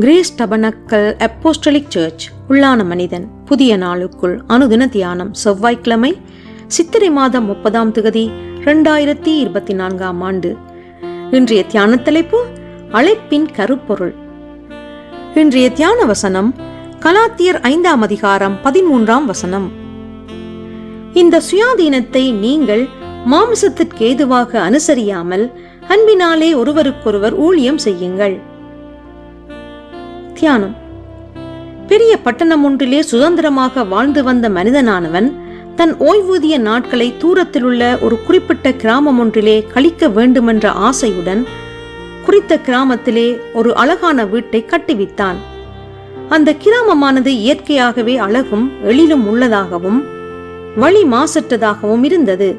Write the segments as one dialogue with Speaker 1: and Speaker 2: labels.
Speaker 1: Grace tabernacle apostolic search உள்ளான மனிதன் புதிய நாளுக்குள் அனுதின தியானம் செவ்வாய்க்கிழமை சித்திரை மாதம் முப்பதாம் திகதி ரெண்டாயிரத்தி இருபத்தி நான்காம் ஆண்டு. இன்றைய தியான தலைப்பு அழைப்பின் கருப்பொருள். இன்றைய தியான வசனம் கலாத்தியர் ஐந்தாம் அதிகாரம் பதிமூன்றாம் வசனம். இந்த சுயாதீனத்தை நீங்கள் மாம்சத்திற்கேதுவாக அனுசரியாமல் அன்பினாலே ஒருவருக்கொருவர் ஊழியம் செய்யுங்கள். தியானம். பெரிய பட்டணம் ஒன்றிலே சுதந்திரமாக வாழ்ந்து வந்த மனிதனானவன் தன் ஓய்வூதிய நாட்களை தூரத்திலுள்ள ஒரு குறிப்பிட்ட கிராமம் ஒன்றிலே கழிக்க வேண்டுமென்ற ஆசையுடன் குறித்த கிராமத்திலே ஒரு அழகான வீட்டை கட்டிவித்தான் அந்த கிராமமானது இயற்கையாகவே அழகும் எழிலும் உள்ளதாகவும் வழி மாசற்றதாகவும் இருந்தது.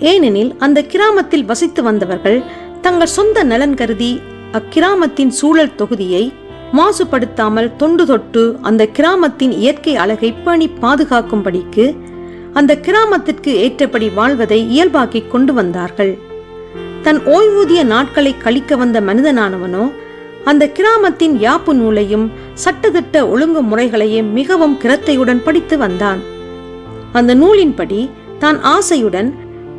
Speaker 1: ஏனெனில் அந்த கிராமத்தில் வசித்து வந்தவர்கள் தங்கள் சொந்த நலன் கருதி அக்கிராமத்தின் சூழல் தொகுதியை மாசுபடுத்தாமல் தொண்டு தொட்டு அந்த கிராமத்தின் இயற்கை அழகை பணி பாதுகாக்கும்படிக்கு அந்த கிராமத்திற்கு ஏற்றபடி வாழ்வதை இயல்பாக்கிக் கொண்டு வந்தார்கள். தன் ஓய்வூதிய நாட்களை கழிக்க வந்த மனிதனானவனோ அந்த கிராமத்தின் யாப்பு நூலையும் சட்டத்திட்ட ஒழுங்கு முறைகளையும் மிகவும் கிரத்தையுடன் படித்து வந்தான். அந்த நூலின்படி தான் ஆசையுடன்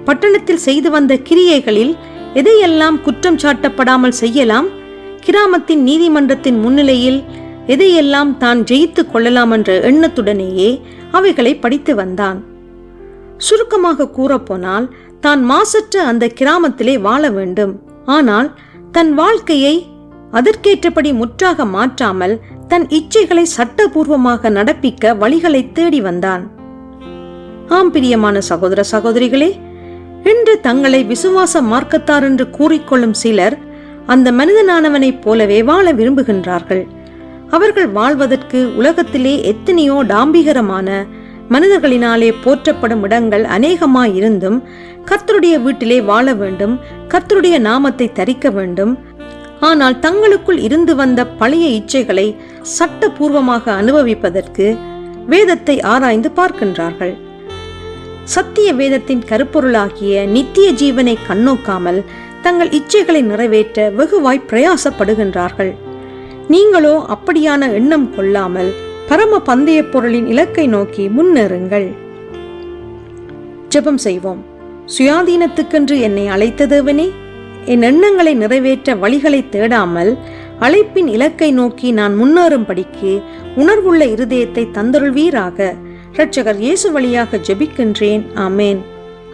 Speaker 1: பட்டணத்தில் செய்து வந்த கிரியைகளில் எதையெல்லாம் குற்றம் சாட்டப்படாமல் செய்யலாம் கிராமத்தின் நீதிமன்றத்தின் முன்னிலையில் எதையெல்லாம் தான் ஜெயித்து கொள்ளலாம் என்ற எண்ணத்துடனேயே அவைகளை படித்து வந்தான். சுருக்கமாக கூறப்போனால் தான் மாசற்ற அந்த கிராமத்திலே வாழ வேண்டும். ஆனால் தன் வாழ்க்கையை அதற்கேற்றபடி முற்றாக மாற்றாமல் தன் இச்சைகளை சட்டபூர்வமாக நடப்பிக்க வழிகளை தேடி வந்தான். ஆம் பிரியமான சகோதர சகோதரிகளே இன்று தங்களை விசுவாச மார்க்கத்தார் என்று கூறிக்கொள்ளும் சிலர் அந்த மனிதனானவனைப் போலவே வாழ விரும்புகின்றார்கள். அவர்கள் வாழ்வதற்கு உலகத்திலே எத்தனையோ டாம்பிகரமான மனிதர்களினாலே போற்றப்படும் இடங்கள் அநேகமாயிருந்தும் கத்தருடைய வீட்டிலே வாழ வேண்டும் கர்த்தருடைய நாமத்தை தரிக்க வேண்டும். ஆனால் தங்களுக்குள் இருந்து வந்த பழைய இச்சைகளை சட்டபூர்வமாக அனுபவிப்பதற்கு வேதத்தை ஆராய்ந்து பார்க்கின்றார்கள். சத்திய வேதத்தின் கருப்பொருளாகிய நித்திய ஜீவனை கண்ணோக்காமல் தங்கள் இச்சைகளை நிறைவேற்ற வெகுவாய் பிரயாசப்படுகின்றார்கள். நீங்களோ அப்படியான எண்ணம் கொள்ளாமல் பரம பந்தய பொருளின் இலக்கை நோக்கி முன்னேறுங்கள். ஜெபம் செய்வோம். சுயாதீனத்துக்கென்று என்னை அழைத்ததேவனே என் எண்ணங்களை நிறைவேற்ற வழிகளை தேடாமல் அழைப்பின் இலக்கை நோக்கி நான் முன்னேறும்படிக்கு உணர்வுள்ள இருதயத்தை தந்தருள்வீராக. இரட்சகர் இயேசு வழியாக ஜெபிக்கின்றேன். ஆமேன்.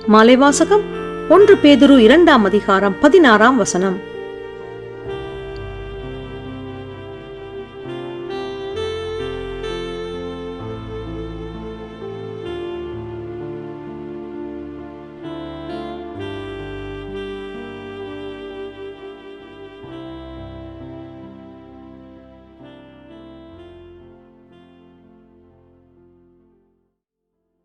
Speaker 1: மாலைவாசகம் ஒன்று பேதுரு இரண்டாம் அதிகாரம் பதினாறாம் வசனம்.